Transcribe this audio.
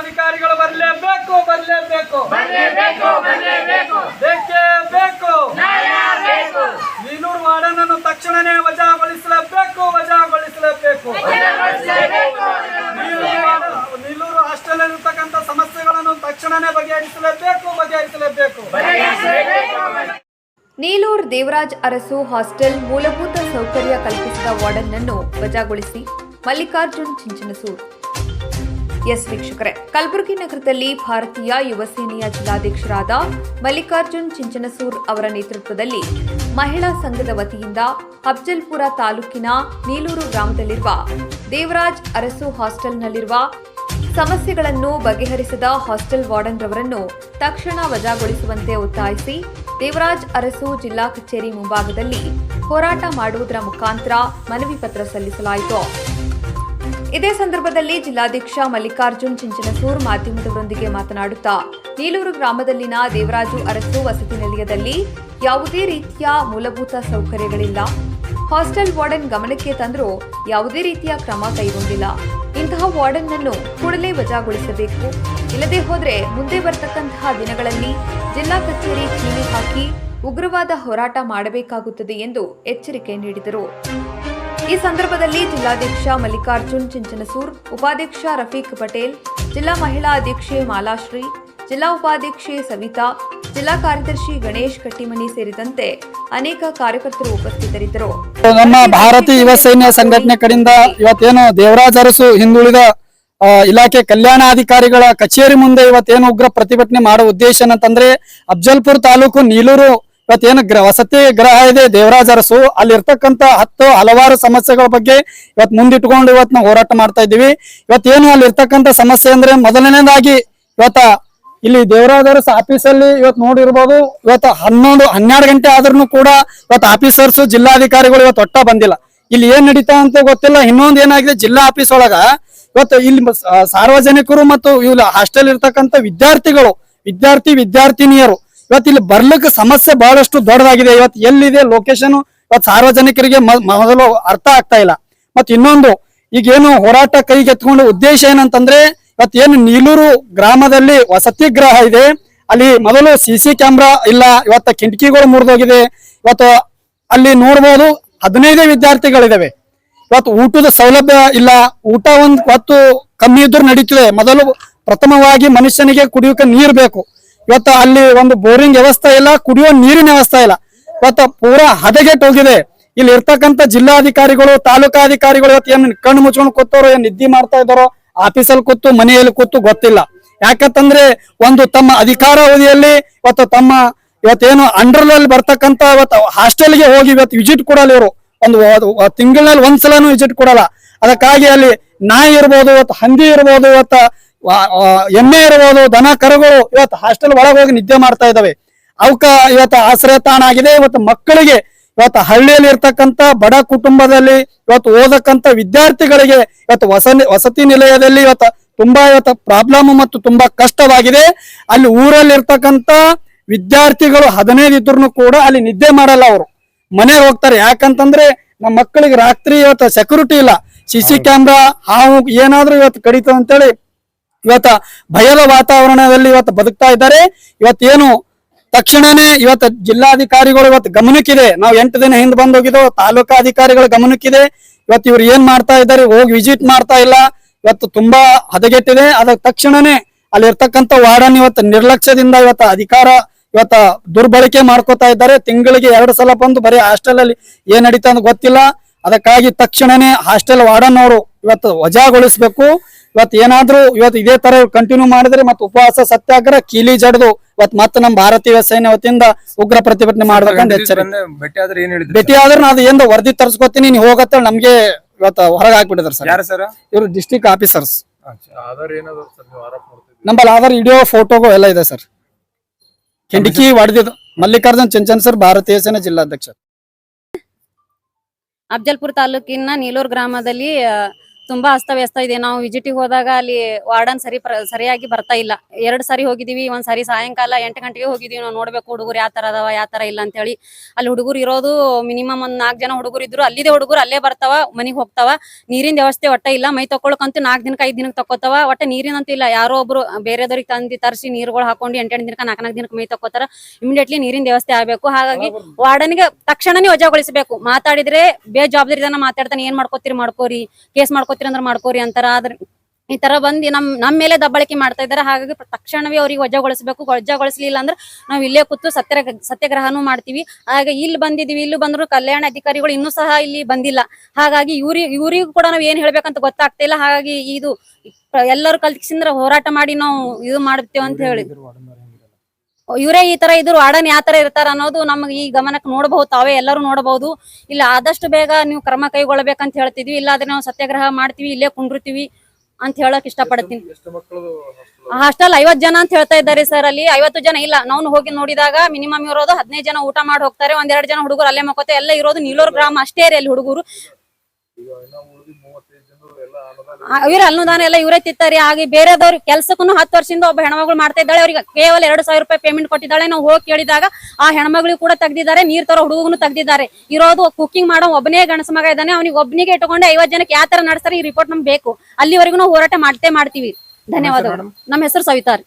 ಅಧಿಕಾರಿಗಳು ಬರಲೇಬೇಕು ಬರಲೇಬೇಕು. ಬರಲೇಬೇಕು ಬರಲೇಬೇಕು. ಬೇಕೇ ಬೇಕು. ನೀನೂರು ವಾರ್ಡನನ್ನು ತಕ್ಷಣವೇ ವಜಾಗೊಳಿಸಲೇಬೇಕು ವಜಾಗೊಳಿಸಲೇಬೇಕು. ವಜಾಗೊಳಿಸಲೇಬೇಕು. ನೀಲೂರು ನೀಲೂರು ಹಾಸ್ಟೆಲ್ ಇರತಕ್ಕಂಥ ಸಮಸ್ಯೆಗಳನ್ನು ತಕ್ಷಣವೇ ಬಗೆಹರಿಸಲೇಬೇಕು ಬಗೆಹರಿಸಲೇಬೇಕು. ನೀಲೂರ್ ದೇವರಾಜ್ ಅರಸು ಹಾಸ್ಟೆಲ್ ಮೂಲಭೂತ ಸೌಕರ್ಯ ಕಲ್ಪಿಸಿದ ವಾರ್ಡನ್ ಅನ್ನು ವಜಾಗೊಳಿಸಿ ಮಲ್ಲಿಕಾರ್ಜುನ್ ಚಿಂಚನಸೂರ್. ಎಸ್ ವೀಕ್ಷಕರೇ, ಕಲಬುರಗಿ ನಗರದಲ್ಲಿ ಭಾರತೀಯ ಯುವ ಸೇನೆಯ ಜಿಲ್ಲಾಧ್ಯಕ್ಷರಾದ ಮಲ್ಲಿಕಾರ್ಜುನ್ ಚಿಂಚನಸೂರ್ ಅವರ ನೇತೃತ್ವದಲ್ಲಿ ಮಹಿಳಾ ಸಂಘದ ವತಿಯಿಂದ ಅಫ್ಜಲ್ಪುರ ತಾಲೂಕಿನ ನೀಲೂರು ಗ್ರಾಮದಲ್ಲಿರುವ ದೇವರಾಜ್ ಅರಸು ಹಾಸ್ಟೆಲ್ನಲ್ಲಿರುವ ಸಮಸ್ಯೆಗಳನ್ನು ಬಗೆಹರಿಸದ ಹಾಸ್ಟೆಲ್ ವಾರ್ಡನ್ ರವರನ್ನು ತಕ್ಷಣ ವಜಾಗೊಳಿಸುವಂತೆ ಒತ್ತಾಯಿಸಿ ದೇವರಾಜ್ ಅರಸು ಜಿಲ್ಲಾ ಕಚೇರಿ ಮುಂಭಾಗದಲ್ಲಿ ಹೋರಾಟ ಮಾಡುವುದರ ಮುಖಾಂತರ ಮನವಿ ಪತ್ರ ಸಲ್ಲಿಸಲಾಯಿತು. ಇದೇ ಸಂದರ್ಭದಲ್ಲಿ ಜಿಲ್ಲಾಧ್ಯಕ್ಷ ಮಲ್ಲಿಕಾರ್ಜುನ್ ಚಿಂಚನಸೂರ್ ಮಾಧ್ಯಮದವರೊಂದಿಗೆ ಮಾತನಾಡುತ್ತಾ, ನೀಲೂರು ಗ್ರಾಮದಲ್ಲಿನ ದೇವರಾಜು ಅರಸು ವಸತಿ ನಿಲಯದಲ್ಲಿ ಯಾವುದೇ ರೀತಿಯ ಮೂಲಭೂತ ಸೌಕರ್ಯಗಳಿಲ್ಲ. ಹಾಸ್ಟೆಲ್ ವಾರ್ಡನ್ ಗಮನಕ್ಕೆ ತಂದರೂ ಯಾವುದೇ ರೀತಿಯ ಕ್ರಮ ಕೈಗೊಂಡಿಲ್ಲ. ಇಂತಹ ವಾರ್ಡನ್ ಅನ್ನು ಕೂಡಲೇ ವಜಾಗೊಳಿಸಬೇಕು. ಇಲ್ಲದೆ ಹೋದರೆ ಮುಂದೆ ಬರತಕ್ಕಂತಹ ದಿನಗಳಲ್ಲಿ ಜಿಲ್ಲಾ ಕಚೇರಿ ಕೀಲಿ ಹಾಕಿ ಉಗ್ರವಾದ ಹೋರಾಟ ಮಾಡಬೇಕಾಗುತ್ತದೆ ಎಂದು ಎಚ್ಚರಿಕೆ ನೀಡಿದರು. ಈ ಸಂದರ್ಭದಲ್ಲಿ ಜಿಲ್ಲಾಧ್ಯಕ್ಷ ಮಲ್ಲಿಕಾರ್ಜುನ್ ಚಿಂಚನಸೂರ್, ಉಪಾಧ್ಯಕ್ಷ ರಫೀಕ್ ಪಟೇಲ್, ಜಿಲ್ಲಾ ಮಹಿಳಾ ಅಧ್ಯಕ್ಷೆ ಮಾಲಾಶ್ರೀ, ಜಿಲ್ಲಾ ಉಪಾಧ್ಯಕ್ಷೆ ಸವಿತಾ, ಜಿಲ್ಲಾ ಕಾರ್ಯದರ್ಶಿ ಗಣೇಶ್ ಕಟ್ಟಿಮನಿ ಸೇರಿದಂತೆ ಅನೇಕ ಕಾರ್ಯಕರ್ತರು ಉಪಸ್ಥಿತರಿದ್ದರು. ನಮ್ಮ ಭಾರತೀಯ ಯುವ ಸೈನ್ಯ ಸಂಘಟನೆ ಕಡೆಯಿಂದ ಇವತ್ತೇನು ದೇವರಾಜ್ ಅರಸು ಹಿಂದುಳಿದ ಇಲಾಖೆ ಕಲ್ಯಾಣಾಧಿಕಾರಿಗಳ ಕಚೇರಿ ಮುಂದೆ ಇವತ್ತೇನು ಉಗ್ರ ಪ್ರತಿಭಟನೆ ಮಾಡುವ ಉದ್ದೇಶ ಏನಂತಂದ್ರೆ, ಅಫ್ಜಲ್ಪುರ್ ತಾಲೂಕು ನೀಲೂರು ಇವತ್ತೇನು ಗ್ರ ವಸತಿ ಗ್ರಹ ಇದೆ, ದೇವರಾಜ ಅರಸು. ಅಲ್ಲಿರ್ತಕ್ಕಂತ ಹತ್ತು ಹಲವಾರು ಸಮಸ್ಯೆಗಳ ಬಗ್ಗೆ ಇವತ್ ಮುಂದಿಟ್ಕೊಂಡು ಇವತ್ ನಾವು ಹೋರಾಟ ಮಾಡ್ತಾ ಇದ್ದೀವಿ. ಇವತ್ತೇನು ಅಲ್ಲಿ ಇರ್ತಕ್ಕಂತ ಸಮಸ್ಯೆ ಅಂದ್ರೆ ಮೊದಲನೇದಾಗಿ ಇವತ್ತ ಇಲ್ಲಿ ದೇವರಾಜರಸ್ ಆಫೀಸಲ್ಲಿ ಇವತ್ತು ನೋಡಿರ್ಬೋದು, ಇವತ್ತು ಹನ್ನೊಂದು, ಹನ್ನೆರಡು ಗಂಟೆ ಆದ್ರೂ ಕೂಡ ಇವತ್ತು ಆಫೀಸರ್ಸ್ ಜಿಲ್ಲಾಧಿಕಾರಿಗಳು ಇವತ್ತು ಒಟ್ಟ ಬಂದಿಲ್ಲ. ಇಲ್ಲಿ ಏನ್ ನಡೀತಾ ಅಂತ ಗೊತ್ತಿಲ್ಲ. ಇನ್ನೊಂದು ಏನಾಗಿದೆ, ಜಿಲ್ಲಾ ಆಫೀಸ್ ಒಳಗ ಇವತ್ತು ಇಲ್ಲಿ ಸಾರ್ವಜನಿಕರು ಮತ್ತು ಇಲ್ಲಿ ಹಾಸ್ಟೆಲ್ ಇರ್ತಕ್ಕಂಥ ವಿದ್ಯಾರ್ಥಿಗಳು, ವಿದ್ಯಾರ್ಥಿ, ವಿದ್ಯಾರ್ಥಿನಿಯರು ಇವತ್ತು ಇಲ್ಲಿ ಬರ್ಲಿಕ್ಕೆ ಸಮಸ್ಯೆ ಬಹಳಷ್ಟು ದೊಡ್ಡದಾಗಿದೆ. ಇವತ್ತು ಎಲ್ಲಿದೆ ಲೊಕೇಶನ್ ಇವತ್ತು ಸಾರ್ವಜನಿಕರಿಗೆ ಮೊದಲು ಅರ್ಥ ಆಗ್ತಾ ಇಲ್ಲ. ಮತ್ತೆ ಇನ್ನೊಂದು, ಈಗೇನು ಹೋರಾಟ ಕೈಗೆತ್ಕೊಂಡು ಉದ್ದೇಶ ಏನಂತಂದ್ರೆ, ಇವತ್ತು ಏನು ನೀಲೂರು ಗ್ರಾಮದಲ್ಲಿ ವಸತಿ ಗ್ರಹ ಇದೆ. ಅಲ್ಲಿ ಮೊದಲು ಸಿ ಸಿ ಕ್ಯಾಮ್ರಾ ಇಲ್ಲ. ಇವತ್ತು ಕಿಟಕಿಗಳು ಮುರಿದೋಗಿದೆ. ಇವತ್ತು ಅಲ್ಲಿ ನೋಡ್ಬೋದು ಹದಿನೈದೇ ವಿದ್ಯಾರ್ಥಿಗಳಿದಾವೆ. ಇವತ್ತು ಊಟದ ಸೌಲಭ್ಯ ಇಲ್ಲ. ಊಟ ಒಂದು ಹೊತ್ತು ಕಮ್ಮಿ ಇದ್ರೂ ನಡೀತದೆ. ಮೊದಲು ಪ್ರಥಮವಾಗಿ ಮನುಷ್ಯನಿಗೆ ಕುಡಿಯೋಕೆ ನೀರು ಬೇಕು. ಇವತ್ತು ಅಲ್ಲಿ ಒಂದು ಬೋರಿಂಗ್ ವ್ಯವಸ್ಥೆ ಇಲ್ಲ, ಕುಡಿಯೋ ನೀರಿನ ವ್ಯವಸ್ಥೆ ಇಲ್ಲ. ಇವತ್ತು ಪೂರಾ ಹದಗೆಟ್ಟು ಹೋಗಿದೆ. ಇಲ್ಲಿ ಇರ್ತಕ್ಕಂಥ ಜಿಲ್ಲಾಧಿಕಾರಿಗಳು, ತಾಲೂಕಾಧಿಕಾರಿಗಳು ಇವತ್ತು ಏನ್ ಕಣ್ಣು ಮುಚ್ಕೊಂಡು ಕೂತವ್ರು, ಏನ್ ನಿದ್ದೆ ಮಾಡ್ತಾ ಇದ್ದಾರೋ ಆಫೀಸಲ್ಲಿ ಕೂತು, ಮನೆಯಲ್ಲಿ ಕೂತು ಗೊತ್ತಿಲ್ಲ. ಯಾಕಂತಂದ್ರೆ ಒಂದು ತಮ್ಮ ಅಧಿಕಾರಾವಧಿಯಲ್ಲಿ ಇವತ್ತು ತಮ್ಮ ಇವತ್ತೇನು ಅಂಡರ್ನಲ್ಲಿ ಬರ್ತಕ್ಕಂತ ಇವತ್ತು ಹಾಸ್ಟೆಲ್ಗೆ ಹೋಗಿ ಇವತ್ತು ವಿಸಿಟ್ ಕೊಡಲ್ಲ ಇವರು. ಒಂದು ತಿಂಗಳಲ್ಲಿ ಒಂದ್ಸಲನು ವಿಸಿಟ್ ಕೊಡಲ್ಲ. ಅದಕ್ಕಾಗಿ ಅಲ್ಲಿ ನಾಯಿ ಇರ್ಬೋದು, ಇವತ್ತು ಹಂದಿ ಇರ್ಬೋದು, ಇವತ್ತು ಎಮ್ಮೆ ಇರ್ಬೋದು ದನ ಕರುಗಳು ಇವತ್ತು ಹಾಸ್ಟೆಲ್ ಒಳಗೆ ಹೋಗಿ ನಿದ್ದೆ ಮಾಡ್ತಾ ಇದ್ದಾವೆ ಅವಕ ಇವತ್ತು ಆಶ್ರಯ ತಾಣ ಆಗಿದೆ. ಇವತ್ತು ಮಕ್ಕಳಿಗೆ ಇವತ್ತು ಹಳ್ಳಿಯಲ್ಲಿ ಇರ್ತಕ್ಕಂತ ಬಡ ಕುಟುಂಬದಲ್ಲಿ ಇವತ್ತು ಓದಕ್ಕಂಥ ವಿದ್ಯಾರ್ಥಿಗಳಿಗೆ ಇವತ್ತು ವಸತಿ ವಸತಿ ನಿಲಯದಲ್ಲಿ ಇವತ್ತು ತುಂಬಾ ಇವತ್ತು ಪ್ರಾಬ್ಲಮ್ ಮತ್ತು ತುಂಬಾ ಕಷ್ಟವಾಗಿದೆ. ಅಲ್ಲಿ ಊರಲ್ಲಿ ಇರ್ತಕ್ಕಂತ ವಿದ್ಯಾರ್ಥಿಗಳು ಹದಿನೈದು ಇದ್ರು ಕೂಡ ಅಲ್ಲಿ ನಿದ್ದೆ ಮಾಡಲ್ಲ ಅವರು. ಮನೆಗೆ ಹೋಗ್ತಾರೆ. ಯಾಕಂತಂದ್ರೆ ನಮ್ಮ ಮಕ್ಕಳಿಗೆ ರಾತ್ರಿ ಇವತ್ತು ಸೆಕ್ಯೂರಿಟಿ ಇಲ್ಲ. ಸಿ ಸಿ ಕ್ಯಾಮ್ರಾ ಹಾವು ಏನಾದ್ರೂ ಇವತ್ತು ಕಡಿತ ಅಂತೇಳಿ ಇವತ್ತ ಭಯದ ವಾತಾವರಣದಲ್ಲಿ ಇವತ್ತು ಬದುಕ್ತಾ ಇದ್ದಾರೆ. ಇವತ್ತೇನು ತಕ್ಷಣನೇ ಇವತ್ತು ಜಿಲ್ಲಾಧಿಕಾರಿಗಳು ಇವತ್ತು ಗಮನಕ್ಕಿದೆ. ನಾವು ಎಂಟು ದಿನ ಹಿಂದೆ ಬಂದೋಗಿದೋ ತಾಲೂಕಾ ಅಧಿಕಾರಿಗಳ ಗಮನಕ್ಕಿದೆ. ಇವತ್ತು ಇವ್ರು ಏನ್ ಮಾಡ್ತಾ ಇದ್ದಾರೆ, ಹೋಗಿ ವಿಸಿಟ್ ಮಾಡ್ತಾ ಇಲ್ಲ. ಇವತ್ತು ತುಂಬಾ ಹದಗೆಟ್ಟಿದೆ. ಅದಕ್ಕೆ ತಕ್ಷಣನೇ ಅಲ್ಲಿ ಇರ್ತಕ್ಕಂಥ ವಾರ್ಡನ್ ಇವತ್ತು ನಿರ್ಲಕ್ಷ್ಯದಿಂದ ಇವತ್ತು ಅಧಿಕಾರ ಇವತ್ತ ದುರ್ಬಳಕೆ ಮಾಡ್ಕೋತಾ ಇದ್ದಾರೆ. ತಿಂಗಳಿಗೆ ಎರಡು ಸಲ ಬಂದು ಬರೀ ಹಾಸ್ಟೆಲ್ ಅಲ್ಲಿ ಏನ್ ನಡೀತಾ ಅಂತ ಗೊತ್ತಿಲ್ಲ. ಅದಕ್ಕಾಗಿ ತಕ್ಷಣನೇ ಹಾಸ್ಟೆಲ್ ವಾರ್ಡನ್ ಅವರು ಇವತ್ತು ವಜಾಗೊಳಿಸ್ಬೇಕು. ಇವತ್ತು ಏನಾದ್ರೂ ಇವತ್ತು ಇದೇ ತರ ಕಂಟಿನ್ಯೂ ಮಾಡಿದ್ರೆ ಮತ್ತೆ ಉಪವಾಸ ಸತ್ಯಾಗ್ರಹ ಕೀಲಿ ಜಡ್ದು ಇವತ್ ಮತ್ತೆ ನಮ್ಮ ಭಾರತೀಯ ಸೇನೆ ವತಿಯಿಂದ ಉಗ್ರ ಪ್ರತಿಭಟನೆ ಮಾಡ್ಬೇಕಂತ ಎಚ್ಚರಿಕೆ. ಭೇಟಿ ಆದ್ರೆ ಏನ್ ಹೇಳಿದ್ರಿ ಭೇಟಿ ಆದ್ರೆ ನಾನು ಏನು ವರದಿ ತರಿಸ್ಕೊತೀನಿ ನೀವು ಹೋಗತ್ತ ನಮ್ಗೆ ಇವತ್ತು ಹೊರಗೆ ಹಾಕ್ಬಿಟ್ಟಿದ್ರು ಸರ್. ಯಾರು ಸರ್? ಇವರು ಡಿಸ್ಟಿಕ್ ಆಫೀಸರ್ಸ್ ನಂಬಲ್ಲಿ ಆಧಾರ್ ವಿಡಿಯೋ ಫೋಟೋಗಳು ಎಲ್ಲ ಇದೆ ಸರ್. ಕಿಂಡಿಕಿ ಹೊಡೆದಿದ್ದು ಮಲ್ಲಿಕಾರ್ಜುನ್ ಚಂಚನ್ ಸರ್ ಭಾರತೀಯ ಸೇನೆ ಜಿಲ್ಲಾಧ್ಯಕ್ಷ ಅಫ್ಜಲ್ಪುರ ತಾಲೂಕಿನ ನೀಲೂರ್ ಗ್ರಾಮದಲ್ಲಿ ತುಂಬಾ ಅಸ್ತವ್ಯಸ್ತ ಇದೆ. ನಾವು ವಿಸಿಟಿಗೆ ಹೋದಾಗ ಅಲ್ಲಿ ವಾರ್ಡನ್ ಸರಿ ಸರಿಯಾಗಿ ಬರ್ತಾ ಇಲ್ಲ. ಎರಡ್ ಸಾರಿ ಹೋಗಿದೀವಿ, ಒಂದ್ ಸಾರಿ ಸಾಯಂಕಾಲ ಎಂಟು ಗಂಟೆಗೆ ಹೋಗಿದೀವಿ. ನಾವು ನೋಡ್ಬೇಕು ಹುಡುಗರು ಯಾವ ತರ ಅದಾವ, ಯಾವ ತರ ಇಲ್ಲ ಅಂತ ಹೇಳಿ ಅಲ್ಲಿ ಹುಡುಗರು ಇರೋದು ಮಿನಿಮಮ್ ಒಂದ್ ನಾಲ್ಕು ಜನ ಹುಡುಗರು ಇದ್ರು. ಅಲ್ಲಿದೆ ಹುಡುಗರು, ಅಲ್ಲೇ ಬರ್ತಾವ, ಮನಿಗ್ ಹೋಗ್ತಾವ. ನೀರಿನ ವ್ಯವಸ್ಥೆ ಒಟ್ಟ ಇಲ್ಲ. ಮೈ ತಕೊಳಕಂತೂ ನಾಲ್ಕು ದಿನಕ್ಕೆ, ಐದ್ ದಿನಕ್ಕೆ ತಕೋತಾವ. ಒಟ್ಟ ನೀರಿನಂತೂ ಇಲ್ಲ. ಯಾರೋ ಒಬ್ರು ಬೇರೆದವ್ರಿಗೆ ತಂದಿ ತರಿಸಿ ನೀರುಗಳು ಹಾಕೊಂಡು ಎಂಟೆಂಟು ದಿನಕ್ಕೆ, ನಾಲ್ಕು ನಾಲ್ಕು ದಿನಕ್ಕೆ ಮೈ ತಕೋತಾರ. ಇಮಿಡಿಯೇಟ್ಲಿ ನೀರಿನ ವ್ಯವಸ್ಥೆ ಆಗಬೇಕು. ಹಾಗಾಗಿ ವಾರ್ಡನ್ಗೆ ತಕ್ಷಣನೇ ವಜಾಗೊಳಿಸಬೇಕು. ಮಾತಾಡಿದ್ರೆ ಬೇಜವಾಬ್ದಾರಿದನ ಮಾತಾಡ್ತಾನೆ, ಏನ್ ಮಾಡ್ಕೋತೀರಿ? ಮಾಡ್ಕೋರಿ. ಕೇಸ್ ಮಾಡ್ಕೋತೀರಿ ಅಂದ್ರೆ ಮಾಡ್ಕೋರಿ ಅಂತಾರ. ಆದ್ರೆ ಈ ತರ ಬಂದು ನಮ್ ನಮ್ ಮೇಲೆ ದಬ್ಬಾಳಿಕೆ ಮಾಡ್ತಾ ಇದಾರೆ ಹಾಗಾಗಿ ತಕ್ಷಣವೇ ಅವ್ರಿಗೆ ವಜಾಗೊಳಿಸಬೇಕು. ವಜಾಗೊಳಿಸ್ಲಿಲ್ಲ ಅಂದ್ರೆ ನಾವು ಇಲ್ಲೇ ಕೂತು ಸತ್ಯ ಸತ್ಯಾಗ್ರಹನೂ ಮಾಡ್ತೀವಿ. ಹಾಗೆ ಇಲ್ಲಿ ಬಂದಿದೀವಿ, ಇಲ್ಲಿ ಬಂದ್ರು ಕಲ್ಯಾಣ ಅಧಿಕಾರಿಗಳು ಇನ್ನೂ ಸಹ ಇಲ್ಲಿ ಬಂದಿಲ್ಲ. ಹಾಗಾಗಿ ಇವ್ರಿ, ಇವ್ರಿಗೂ ಕೂಡ ನಾವ್ ಏನ್ ಹೇಳ್ಬೇಕಂತ ಗೊತ್ತಾಗ್ತಾ ಇಲ್ಲ. ಹಾಗಾಗಿ ಇದು ಎಲ್ಲರೂ ಕಲ್ಸಿಂದ್ರ ಹೋರಾಟ ಮಾಡಿ ನಾವು ಇದು ಮಾಡ್ತೇವೆ ಅಂತ ಹೇಳಿ. ಇವರೇ ಈ ತರ ಇದ್ರು ವಾರ್ಡನ್ ಯಾವ ತರ ಇರ್ತಾರ ಅನ್ನೋದು ನಮ್ಗೆ ಈ ಗಮನಕ್ಕೆ ನೋಡಬಹುದು ತಾವೇ ಎಲ್ಲರೂ ನೋಡಬಹುದು. ಇಲ್ಲ ಆದಷ್ಟು ಬೇಗ ನೀವು ಕ್ರಮ ಕೈಗೊಳ್ಳಬೇಕಂತ ಹೇಳ್ತಿದ್ವಿ ಇಲ್ಲಾದ್ರೆ ನಾವು ಸತ್ಯಾಗ್ರಹ ಮಾಡ್ತೀವಿ ಇಲ್ಲೇ ಕುಂಡಿರ್ತೀವಿ ಅಂತ ಹೇಳಕ್ ಇಷ್ಟಪಡ್ತೀನಿ. ಹಾಸ್ಟೆಲ್ ಐವತ್ ಜನ ಅಂತ ಹೇಳ್ತಾ ಇದ್ದಾರೆ ಸರ್ ಅಲ್ಲಿ. ಐವತ್ತು ಜನ ಇಲ್ಲ ನಾವು ಹೋಗಿ ನೋಡಿದಾಗ ಮಿನಿಮಮ್ ಇರೋದು ಹದಿನೈದು ಜನ ಊಟ ಮಾಡಿ ಹೋಗ್ತಾರೆ ಒಂದೆರಡು ಜನ ಹುಡುಗರು ಅಲ್ಲೇ ಮಕ್ಕೋತೆ ಎಲ್ಲ ಇರೋದು ನೀಲೂರು ಗ್ರಾಮ ಅಷ್ಟೇ ರೀ ಅಲ್ಲಿ ಹುಡುಗರು. ಎಲ್ಲ ಅನುದಾನ ಎಲ್ಲ ಇವರೇ ತಿತ್ತಾರಿ ಹಾಗೆ ಬೇರೆದವ್ರ ಕೆಲ್ಸಕ್ಕೂ ಹತ್ತು ವರ್ಷದಿಂದ ಒಬ್ಬ ಹೆಣ್ಮಗಳು ಮಾಡ್ತಾ ಇದ್ದಾಳೆ. ಅವ್ರಿಗೆ ಕೇವಲ ಎರಡು ಸಾವಿರ ರೂಪಾಯಿ ಪೇಮೆಂಟ್ ಕೊಟ್ಟಿದ್ದಾಳೆ. ನಾವು ಹೋಗಿ ಕೇಳಿದಾಗ ಆ ಹೆಣ್ಮಗಳಿಗೆ ಕೂಡ ತೆಗ್ದಿದ್ದಾರೆ. ನೀರ್ ತರೋ ಹುಡುಗನು ತೆಗ್ದಿದ್ದಾರೆ. ಇರೋದು ಕುಕಿಂಗ್ ಮಾಡೋ ಒಬ್ಬನೇ ಗಣಸ ಮಗ ಇದ್ದಾನೆ. ಅವ್ನಿಗೆ ಒಬ್ಬನಿಗೆ ಇಟ್ಕೊಂಡು ಐವತ್ ಜನಕ್ಕೆ ಯಾವ ತರ ನಡೆಸ್ತಾರೆ ಈ ರಿಪೋರ್ಟ್ ನಮ್ಗೆ ಬೇಕು. ಅಲ್ಲಿವರೆಗೂ ನಾವು ಹೋರಾಟ ಮಾಡ್ತೇ ಮಾಡ್ತೀವಿ. ಧನ್ಯವಾದಗಳು. ನಮ್ಮ ಹೆಸರು ಸವಿತಾ ರೀ.